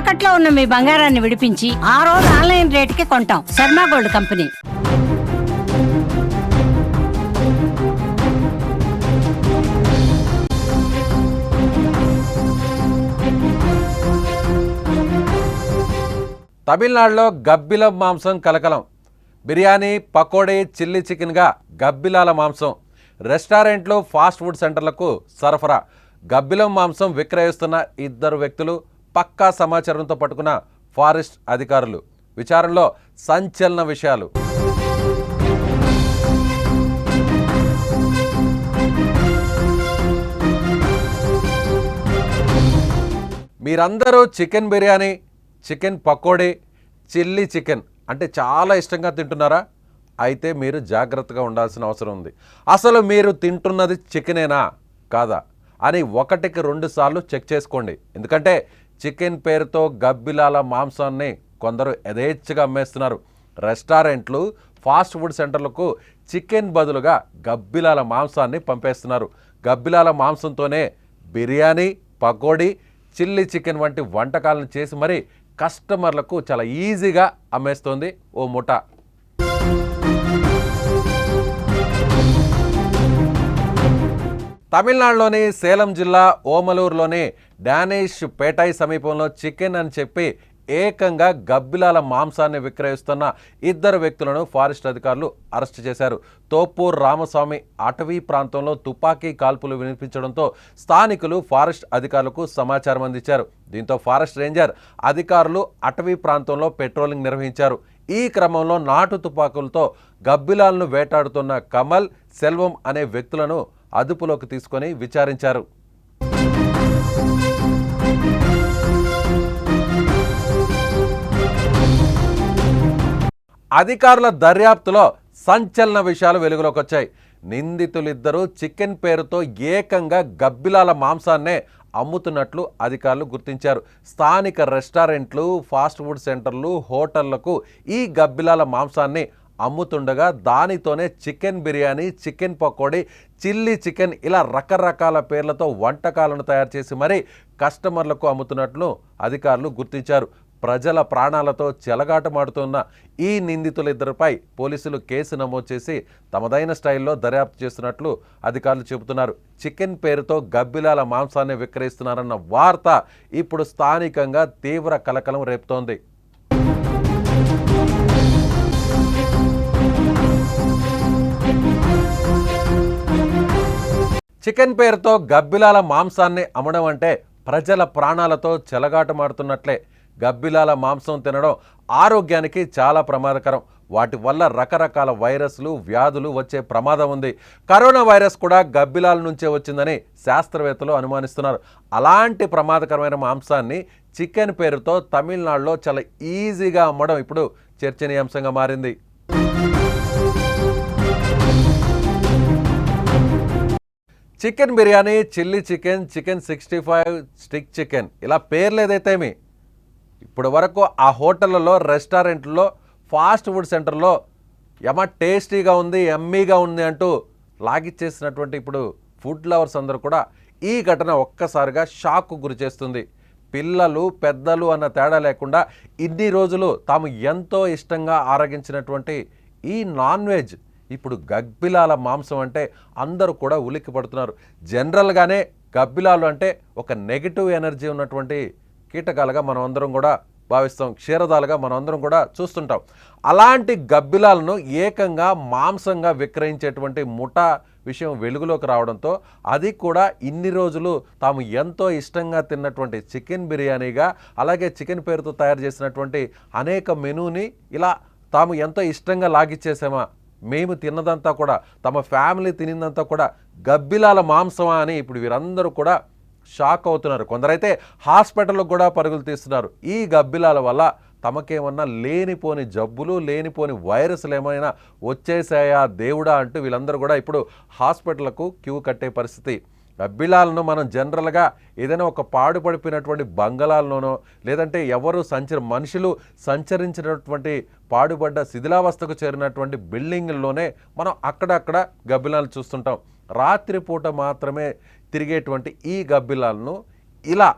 తాకట్లో ఉన్న మీ బంగారాన్ని విడిపించి ఆ రోజు ఆన్లైన్ రేటుకి కొంటాం. Sharma gold company. తమిళనాడులో గబ్బిలం మాంసం కలకలం. బిర్యానీ పకోడీ చిల్లీ చికెన్గా గబ్బిలాల మాంసం. రెస్టారెంట్లు ఫాస్ట్ ఫుడ్ సెంటర్లకు సరఫరా. గబ్బిలం మాంసం విక్రయిస్తున్న ఇద్దరు వ్యక్తులు పక్కా సమాచారంతో పట్టుకున్న ఫారెస్ట్ అధికారులు. విచారణలో సంచలన విషయాలు. మీరందరూ chicken biryani chicken pakodi chilli chicken అంటే చాలా ఇష్టంగా తింటున్నారా? అయితే మీరు జాగ్రత్తగా ఉండాల్సిన అవసరం ఉంది. అసలు మీరు తింటున్నది చికెనేనా? కాదా? అని ఒకటికి రెండు సార్లు చెక్ చేసుకోండి. ఎందుకంటే చికెన్ పేరుతో గబ్బిలాల మాంసాన్ని కొందరు యథేచ్ఛగా అమ్మేస్తున్నారు. రెస్టారెంట్లు ఫాస్ట్ ఫుడ్ సెంటర్లకు చికెన్ బదులుగా గబ్బిలాల మాంసాన్ని పంపేస్తున్నారు. గబ్బిలాల మాంసంతోనే బిర్యానీ పకోడీ చిల్లీ చికెన్ వంటి వంటకాలను చేసి మరి కస్టమర్లకు చాలా ఈజీగా అమ్మేస్తోంది ఓ ముఠా. తమిళనాడులోని సేలం జిల్లా ఓమలూరులోని డానిష్ పేటాయి సమీపంలో చికెన్ అని చెప్పి ఏకంగా గబ్బిలాల మాంసాన్ని విక్రయిస్తున్న ఇద్దరు వ్యక్తులను ఫారెస్ట్ అధికారులు అరెస్ట్ చేశారు. తోపూర్ రామస్వామి అటవీ ప్రాంతంలో తుపాకీ కాల్పులు వినిపించడంతో స్థానికులు ఫారెస్ట్ అధికారులకు సమాచారం అందించారు. దీంతో ఫారెస్ట్ రేంజర్ అధికారులు అటవీ ప్రాంతంలో పెట్రోలింగ్ నిర్వహించారు. ఈ క్రమంలో నాటు తుపాకులతో గబ్బిలాలను వేటాడుతున్న కమల్ సెల్వం అనే వ్యక్తులను అదుపులోకి తీసుకొని విచారించారు. అధికారుల దర్యాప్తులో సంచలన విషయాలు వెలుగులోకి వచ్చాయి నిందితులిద్దరూ చికెన్ పేరుతో ఏకంగా గబ్బిలాల మాంసాన్నే అమ్ముతున్నట్లు అధికారులు గుర్తించారు. స్థానిక రెస్టారెంట్లు ఫాస్ట్ ఫుడ్ సెంటర్లు హోటళ్ళకు ఈ గబ్బిలాల మాంసాన్ని అమ్ముతుండగా దానితోనే chicken biryani chicken pakodi chilli chicken ఇలా రకరకాల పేర్లతో వంటకాలను తయారు చేసి మరీ కస్టమర్లకు అమ్ముతున్నట్లు అధికారులు గుర్తించారు. ప్రజల ప్రాణాలతో చెలగాటమాడుతున్న ఈ నిందితులిద్దరిపై పోలీసులు కేసు నమోదు చేసి తమదైన స్టైల్లో దర్యాప్తు చేస్తున్నట్లు అధికారులు చెబుతున్నారు. చికెన్ పేరుతో గబ్బిలాల మాంసాన్ని విక్రయిస్తున్నారన్న వార్త ఇప్పుడు స్థానికంగా తీవ్ర కలకలం రేపుతోంది. చికెన్ పేరుతో గబ్బిలాల మాంసాన్ని అమ్మడం అంటే ప్రజల ప్రాణాలతో చెలగాటమాడుతున్నట్లే. గబ్బిలాల మాంసం తినడం ఆరోగ్యానికి చాలా ప్రమాదకరం. వాటి వల్ల రకరకాల వైరస్లు వ్యాధులు వచ్చే ప్రమాదం ఉంది. కరోనా వైరస్ కూడా గబ్బిలాల నుంచే వచ్చిందని శాస్త్రవేత్తలు అనుమానిస్తున్నారు. అలాంటి ప్రమాదకరమైన మాంసాన్ని చికెన్ పేరుతో తమిళనాడులో చాలా ఈజీగా అమ్మడం ఇప్పుడు చర్చనీయాంశంగా మారింది. Chicken biryani chilli chicken chicken sixty five stick chicken. ఇలా పేర్లు ఏదైతేమి ఇప్పటి వరకు ఆ హోటళ్ళలో రెస్టారెంట్లో ఫాస్ట్ ఫుడ్ సెంటర్లో ఎమ టేస్టీగా ఉంది ఎమ్మీగా ఉంది అంటూ లాగిచ్చేసినటువంటి ఇప్పుడు ఫుడ్ లవర్స్ అందరూ కూడా ఈ ఘటన ఒక్కసారిగా షాక్కు గురి చేస్తుంది. పిల్లలు పెద్దలు అన్న తేడా లేకుండా ఇన్ని రోజులు తాము ఎంతో ఇష్టంగా ఆరగించినటువంటి ఈ నాన్ వెజ్ ఇప్పుడు గబ్బిలాల మాంసం అంటే అందరూ కూడా ఉలిక్కి పడుతున్నారు. జనరల్గానే గబ్బిలాలు అంటే ఒక నెగిటివ్ ఎనర్జీ ఉన్నటువంటి కీటకాలుగా మనం అందరం కూడా భావిస్తాం. క్షీరదాలుగా మనం అందరం కూడా చూస్తుంటాం. అలాంటి గబ్బిలాలను ఏకంగా మాంసంగా విక్రయించేటువంటి ముఠా విషయం వెలుగులోకి రావడంతో అది కూడా ఇన్ని రోజులు తాము ఎంతో ఇష్టంగా తిన్నటువంటి చికెన్ బిర్యానీగా అలాగే చికెన్ పేరుతో తయారు చేసినటువంటి అనేక మెనూని ఇలా తాము ఎంతో ఇష్టంగా లాగిచ్చేసామా? మేము తిన్నదంతా కూడా తమ ఫ్యామిలీ తినిందంతా కూడా గబ్బిలాల మాంసమా అని ఇప్పుడు వీరందరూ కూడా షాక్ అవుతున్నారు. కొందరైతే హాస్పిటల్కి కూడా పరుగులు తీస్తున్నారు. ఈ గబ్బిలాల వల్ల తమకేమన్నా లేనిపోని జబ్బులు లేనిపోని వైరస్లు ఏమైనా వచ్చేసాయా దేవుడా అంటూ వీళ్ళందరూ కూడా ఇప్పుడు హాస్పిటల్కు క్యూ కట్టే పరిస్థితి గబ్బిలాలను మనం జనరల్గా ఏదైనా ఒక పాడుపడిపోయినటువంటి బంగళాల్లోనో లేదంటే ఎవరు సంచర మనుషులు సంచరించినటువంటి పాడుపడ్డ శిథిలావస్థకు చేరినటువంటి బిల్డింగుల్లోనే మనం అక్కడక్కడ గబ్బిలాలు చూస్తుంటాం. రాత్రిపూట మాత్రమే తిరిగేటువంటి ఈ గబ్బిలాలను ఇలా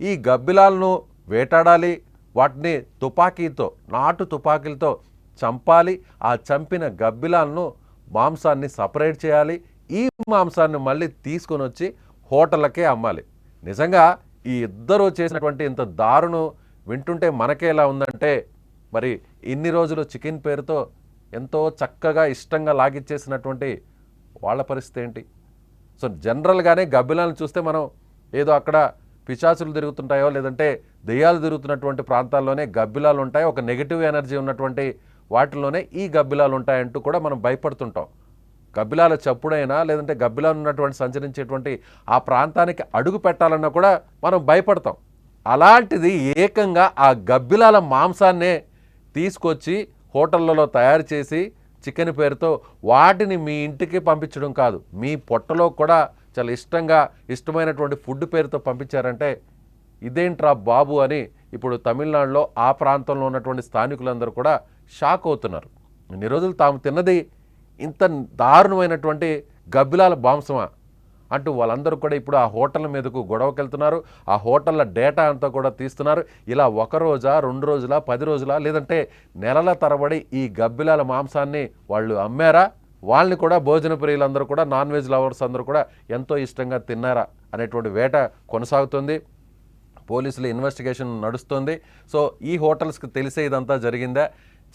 ఈ గబ్బిలాలను వేటాడాలి వాటిని తుపాకీతో నాటు తుపాకీలతో చంపాలి. ఆ చంపిన గబ్బిలాలను మాంసాన్ని సపరేట్ చేయాలి. ఈ మాంసాన్ని మళ్ళీ తీసుకొని వచ్చి హోటళ్ళకే అమ్మాలి. నిజంగా ఈ ఇద్దరు చేసినటువంటి ఇంత దారుణం వింటుంటే మనకే ఎలా ఉందంటే మరి ఇన్ని రోజులు చికెన్ పేరుతో ఎంతో చక్కగా ఇష్టంగా లాగిచ్చేసినటువంటి వాళ్ళ పరిస్థితి ఏంటి? సో జనరల్గానే గబ్బిలాలను చూస్తే మనం ఏదో అక్కడ పిచాచులు తిరుగుతుంటాయో లేదంటే దెయ్యాలు తిరుగుతున్నటువంటి ప్రాంతాల్లోనే గబ్బిలాలు ఉంటాయి. ఒక నెగిటివ్ ఎనర్జీ ఉన్నటువంటి వాటిలోనే ఈ గబ్బిలాలు ఉంటాయంటూ కూడా మనం భయపడుతుంటాం. గబ్బిలాల చప్పుడైనా లేదంటే గబ్బిలాలు ఉన్నటువంటి సంచరించేటువంటి ఆ ప్రాంతానికి అడుగు పెట్టాలన్నా కూడా మనం భయపడతాం. అలాంటిది ఏకంగా ఆ గబ్బిలాల మాంసాన్నే తీసుకొచ్చి హోటళ్ళలో తయారు చేసి చికెన్ పేరుతో వాటిని మీ ఇంటికి పంపించడం కాదు. మీ పొట్టలో కూడా చాలా ఇష్టంగా ఇష్టమైనటువంటి ఫుడ్ పేరుతో పంపించారంటే ఇదేంట్రా బాబు అని ఇప్పుడు తమిళనాడులో ఆ ప్రాంతంలో ఉన్నటువంటి స్థానికులందరూ కూడా షాక్ అవుతున్నారు. ఇన్ని రోజులు తాము తిన్నది ఇంత దారుణమైనటువంటి గబ్బిలాల బాంసమా? అంటూ వాళ్ళందరూ కూడా ఇప్పుడు ఆ హోటల్ మీదకు గొడవకెళ్తున్నారు. ఆ హోటళ్ళ డేటా అంతా కూడా తీస్తున్నారు. ఇలా ఒక రోజా రెండు రోజులా పది రోజులా లేదంటే నెలల తరబడి ఈ గబ్బిలాల మాంసాన్ని వాళ్ళు అమ్మారా? వాళ్ళని కూడా భోజన ప్రియులందరూ కూడా నాన్ వెజ్ లవర్స్ అందరూ కూడా ఎంతో ఇష్టంగా తిన్నారా? అనేటువంటి వేట కొనసాగుతుంది. పోలీసులు ఇన్వెస్టిగేషన్ నడుస్తుంది. సో ఈ హోటల్స్కి తెలిసే ఇదంతా జరిగిందా?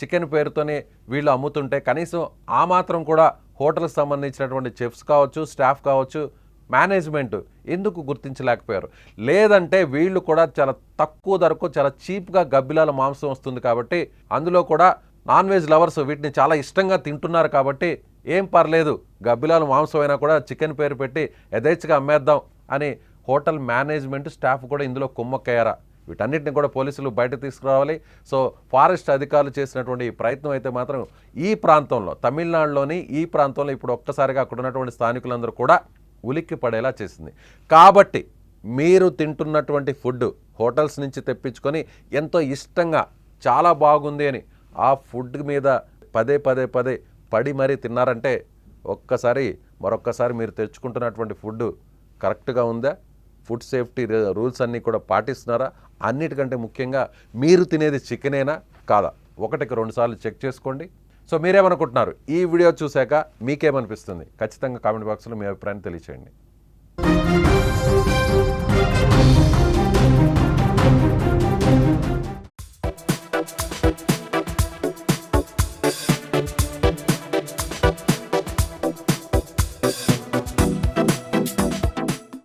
చికెన్ పేరుతోనే వీళ్ళు అమ్ముతుంటే కనీసం ఆ మాత్రం కూడా హోటల్కి సంబంధించినటువంటి చెఫ్స్ కావచ్చు స్టాఫ్ కావచ్చు మేనేజ్మెంట్ ఎందుకు గుర్తించలేకపోయారు? లేదంటే వీళ్ళు కూడా చాలా తక్కువ ధరకు చాలా చీప్గా గబ్బిలాల మాంసం వస్తుంది కాబట్టి అందులో కూడా నాన్ వెజ్ లవర్స్ వీటిని చాలా ఇష్టంగా తింటున్నారు కాబట్టి ఏం పర్లేదు గబ్బిలాల మాంసం అయినా కూడా చికెన్ పేరు పెట్టి యథేచ్ఛగా అమ్మేద్దాం అని హోటల్ మేనేజ్మెంట్ స్టాఫ్ కూడా ఇందులో కుమ్మక్కయ్యారా? వీటన్నిటిని కూడా పోలీసులు బయట తీసుకురావాలి. సో ఫారెస్ట్ అధికారులు చేసినటువంటి ఈ ప్రయత్నం అయితే మాత్రం ఈ ప్రాంతంలో తమిళనాడులోని ఈ ప్రాంతంలో ఇప్పుడు ఒక్కసారిగా అక్కడ ఉన్నటువంటి స్థానికులందరూ కూడా ఉలిక్కి పడేలా చేసింది. కాబట్టి మీరు తింటున్నటువంటి ఫుడ్ హోటల్స్ నుంచి తెప్పించుకొని ఎంతో ఇష్టంగా చాలా బాగుంది అని ఆ ఫుడ్ మీద పదే పదే పదే పడి మరీ తిన్నారంటే ఒక్కసారి మరొక్కసారి మీరు తెచ్చుకుంటున్నటువంటి ఫుడ్ కరెక్ట్గా ఉందా? ఫుడ్ సేఫ్టీ రూల్స్ అన్నీ కూడా పాటిస్తున్నారా? అన్నిటికంటే ముఖ్యంగా మీరు తినేది చికెనేనా కాదా? ఒకటికి రెండు సార్లు చెక్ చేసుకోండి. సో మీరేమనుకుంటున్నారు? ఈ వీడియో చూశాక మీకేమనిపిస్తుంది? ఖచ్చితంగా కామెంట్ బాక్స్లో మీ అభిప్రాయాన్ని తెలియచేయండి.